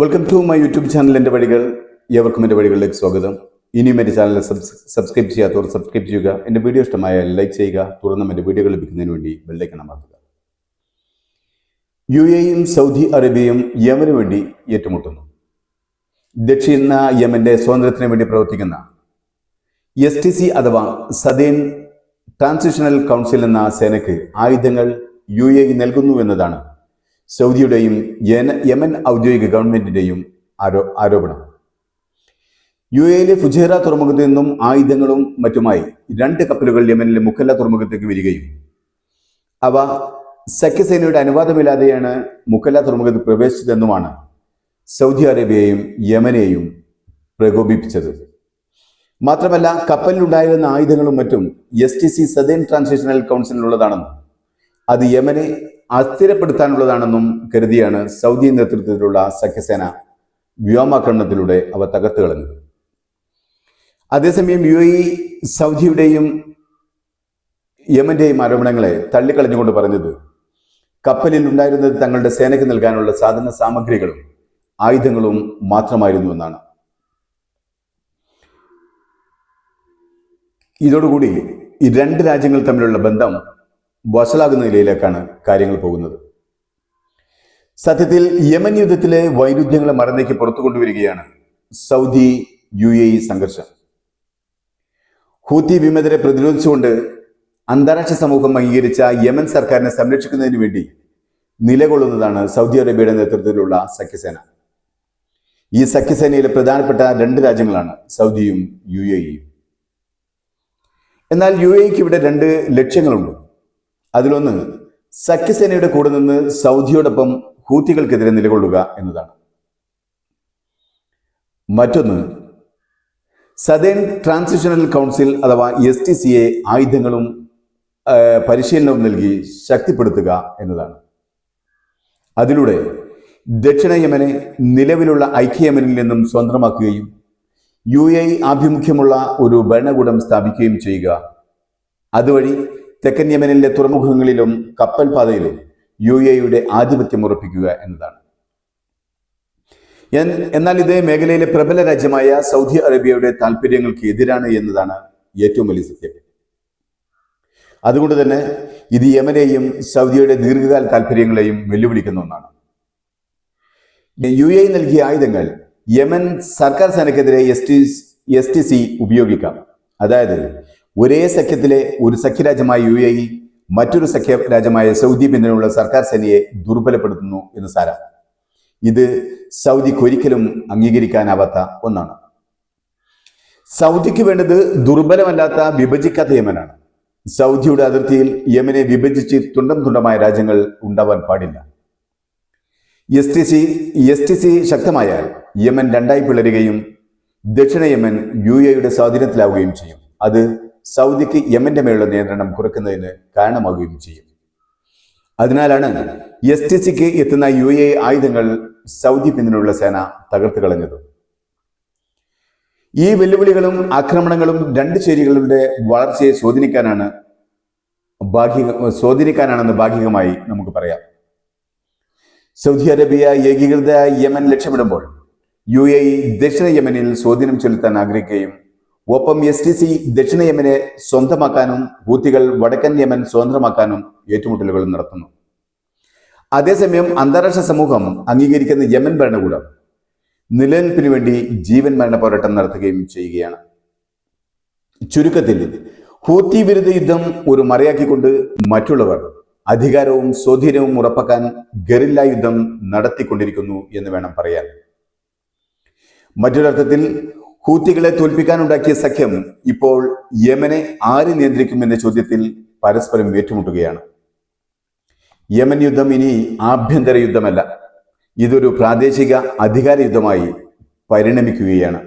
Welcome to my YouTube channel എന്റെ വഴികൾ ഏവർക്കും എന്റെ വഴികളിലേക്ക് സ്വാഗതം. ഇനിയും എന്റെ ചാനൽ സബ്സ്ക്രൈബ് ചെയ്യാത്തവർ സബ്സ്ക്രൈബ് ചെയ്യുക. എന്റെ വീഡിയോ ഇഷ്ടമായാൽ ലൈക്ക് ചെയ്യുക. തുടർന്നും എന്റെ വീഡിയോകൾ ലഭിക്കുന്നതിന് വേണ്ടി ബെല്ലൈക്കൺ അമർത്തുക. യു എയും സൗദി അറേബ്യയും യമന് വേണ്ടി ഏറ്റുമുട്ടുന്നു. ദക്ഷിണ യമന്റെ സ്വാതന്ത്ര്യത്തിന് വേണ്ടി പ്രവർത്തിക്കുന്ന എസ് ടി സി അഥവാ സദേൻ ട്രാൻസിഷണൽ കൗൺസിൽ എന്ന സേനയ്ക്ക് ആയുധങ്ങൾ യു എ നൽകുന്നു എന്നതാണ് സൗദിയുടെയും യമൻ ഔദ്യോഗിക ഗവൺമെന്റിന്റെയും ആരോ ആരോപണം. യു എയിലെ ഫുജേറ തുറമുഖത്ത് നിന്നും ആയുധങ്ങളും മറ്റുമായി രണ്ട് കപ്പലുകൾ യമനിലെ മുഖല്ല തുറമുഖത്തേക്ക് വരികയും അവ സഖ്യസേനയുടെ അനുവാദമില്ലാതെയാണ് മുഖല്ല തുറമുഖത്ത് പ്രവേശിച്ചതെന്നുമാണ് സൗദി അറേബ്യയെയും യമനെയും പ്രകോപിപ്പിച്ചത്. മാത്രമല്ല കപ്പലിലുണ്ടായിരുന്ന ആയുധങ്ങളും മറ്റും S T C southern transitional കൗൺസിലിനുള്ളതാണെന്നും അത് യമനെ അസ്ഥിരപ്പെടുത്താനുള്ളതാണെന്നും കരുതിയാണ് സൗദി നേതൃത്വത്തിലുള്ള സഖ്യസേന വ്യോമാക്രമണത്തിലൂടെ അവ തകർത്ത് കളഞ്ഞത്. അതേസമയം യു എ സൗദിയുടെയും യമന്റെയും ആരോപണങ്ങളെ തള്ളിക്കളഞ്ഞുകൊണ്ട് പറഞ്ഞത് കപ്പലിൽ ഉണ്ടായിരുന്നത് തങ്ങളുടെ സേനയ്ക്ക് നൽകാനുള്ള സാധന സാമഗ്രികളും ആയുധങ്ങളും മാത്രമായിരുന്നു എന്നാണ്. ഇതോടുകൂടി ഈ രണ്ട് രാജ്യങ്ങൾ തമ്മിലുള്ള ബന്ധം വഷളാകുന്ന നിലയിലേക്കാണ് കാര്യങ്ങൾ പോകുന്നത്. സത്യത്തിൽ യമൻ യുദ്ധത്തിലെ വൈരുദ്ധ്യങ്ങളെ മറന്നേക്ക് പുറത്തു കൊണ്ടുവരികയാണ് സൗദി യു എ ഇ സംഘർഷം. ഹൂത്തി വിമതരെ പ്രതിരോധിച്ചുകൊണ്ട് അന്താരാഷ്ട്ര സമൂഹം അംഗീകരിച്ച യമൻ സർക്കാരിനെ സംരക്ഷിക്കുന്നതിന് വേണ്ടി നിലകൊള്ളുന്നതാണ് സൗദി അറേബ്യയുടെ നേതൃത്വത്തിലുള്ള സഖ്യസേന. ഈ സഖ്യസേനയിലെ പ്രധാനപ്പെട്ട രണ്ട് രാജ്യങ്ങളാണ് സൗദിയും യു എ ഇയും. എന്നാൽ യു എക്ക് ഇവിടെ രണ്ട് ലക്ഷ്യങ്ങളുണ്ട്. അതിലൊന്ന് സഖ്യസേനയുടെ കൂടെ നിന്ന് സൗദിയോടൊപ്പം ഹൂത്തികൾക്കെതിരെ നിലകൊള്ളുക എന്നതാണ്. മറ്റൊന്ന് സദേൺ ട്രാൻസിഷണൽ കൗൺസിൽ അഥവാ എസ് ടി സിയെ ആയുധങ്ങളും പരിശീലനവും നൽകി ശക്തിപ്പെടുത്തുക എന്നതാണ്. അതിലൂടെ ദക്ഷിണ യമനെ നിലവിലുള്ള ഐക്യയമനിൽ നിന്നും സ്വതന്ത്രമാക്കുകയും യു എ ആഭിമുഖ്യമുള്ള ഒരു ഭരണകൂടം സ്ഥാപിക്കുകയും ചെയ്യുക. അതുവഴി തെക്കൻ യമനിലെ തുറമുഖങ്ങളിലും കപ്പൽ പാതയിലും യു എയുടെ ആധിപത്യം ഉറപ്പിക്കുക എന്നതാണ്. എന്നാൽ ഇത് മേഖലയിലെ പ്രബല രാജ്യമായ സൗദി അറേബ്യയുടെ താല്പര്യങ്ങൾക്ക് എതിരാണ് എന്നതാണ് ഏറ്റവും വലിയ സത്യം. അതുകൊണ്ട് തന്നെ ഇത് യമനെയും സൗദിയുടെ ദീർഘകാല താല്പര്യങ്ങളെയും വെല്ലുവിളിക്കുന്ന ഒന്നാണ്. യു എ നൽകിയ ആയുധങ്ങൾ യമൻ സർക്കാർ സേനക്കെതിരെ S T S T C ഉപയോഗിക്കാം. അതായത് ഒരേ സഖ്യത്തിലെ ഒരു സഖ്യരാജ്യമായ യു എ ഇ മറ്റൊരു സഖ്യ രാജ്യമായ സൗദി പിന്തുണയുള്ള സർക്കാർ സേനയെ ദുർബലപ്പെടുത്തുന്നു എന്ന് സാരം. ഇത് സൗദിക്ക് ഒരിക്കലും അംഗീകരിക്കാനാവാത്ത ഒന്നാണ്. സൗദിക്ക് വേണ്ടത് ദുർബലമല്ലാത്ത വിഭജിക്കാത്ത യമനാണ്. സൗദിയുടെ അതിർത്തിയിൽ യമനെ വിഭജിച്ച് തുണ്ടം തുണ്ടമായ രാജ്യങ്ങൾ ഉണ്ടാവാൻ പാടില്ല. S T C S T C ശക്തമായാൽ Yemen രണ്ടായി പിളരുകയും ദക്ഷിണ യമൻ യു എയുടെ സ്വാധീനത്തിലാവുകയും ചെയ്യും. അത് സൗദിക്ക് യമന്റെ മേലുള്ള നിയന്ത്രണം കുറയ്ക്കുന്നതിന് കാരണമാകുകയും ചെയ്യും. അതിനാലാണ് എസ് ടി സിക്ക് എത്തുന്ന യു എ ആയുധങ്ങൾ സൗദി പിന്തുണയുള്ള സേന തകർത്ത് കളഞ്ഞത്. ഈ വെല്ലുവിളികളും ആക്രമണങ്ങളും രണ്ട് ചേരികളുടെ വളർച്ചയെ സ്വാധീനിക്കാനാണ് ഭാഗിക സ്വാധീനിക്കാനാണെന്ന് ഭാഗികമായി നമുക്ക് പറയാം. സൗദി അറേബ്യ ഏകീകൃത യമൻ ലക്ഷ്യമിടുമ്പോൾ യു എ ദക്ഷിണ യമനിൽ സ്വാധീനം ചെലുത്താൻ ആഗ്രഹിക്കുകയും ഒപ്പം എസ് ടി സി ദക്ഷിണ യമനെ സ്വന്തമാക്കാനും ഹൂത്തികൾ വടക്കൻ യമൻ സ്വതന്ത്രമാക്കാനും ഏറ്റുമുട്ടലുകൾ നടത്തുന്നു. അതേസമയം അന്താരാഷ്ട്ര സമൂഹം അംഗീകരിക്കുന്ന യമൻ ഭരണകൂടം നിലനിൽപ്പിന് വേണ്ടി ജീവൻ മരണ പോരാട്ടം നടത്തുകയും ചെയ്യുകയാണ്. ചുരുക്കത്തിൽ ഹൂത്തി വിരുദ്ധ യുദ്ധം ഒരു മറയാക്കിക്കൊണ്ട് മറ്റുള്ളവർ അധികാരവും സ്വാധീനവും ഉറപ്പാക്കാൻ ഗറില്ല യുദ്ധം നടത്തിക്കൊണ്ടിരിക്കുന്നു എന്ന് വേണം പറയാൻ. മറ്റൊരർത്ഥത്തിൽ ഹൂത്തികളെ തോൽപ്പിക്കാനുണ്ടാക്കിയ സഖ്യം ഇപ്പോൾ യമനെ ആര് നിയന്ത്രിക്കും എന്ന ചോദ്യത്തിൽ പരസ്പരം ഏറ്റുമുട്ടുകയാണ്. യമൻ യുദ്ധം ഇനി ആഭ്യന്തര യുദ്ധമല്ല. ഇതൊരു പ്രാദേശിക അധികാര യുദ്ധമായി പരിണമിക്കുകയാണ്.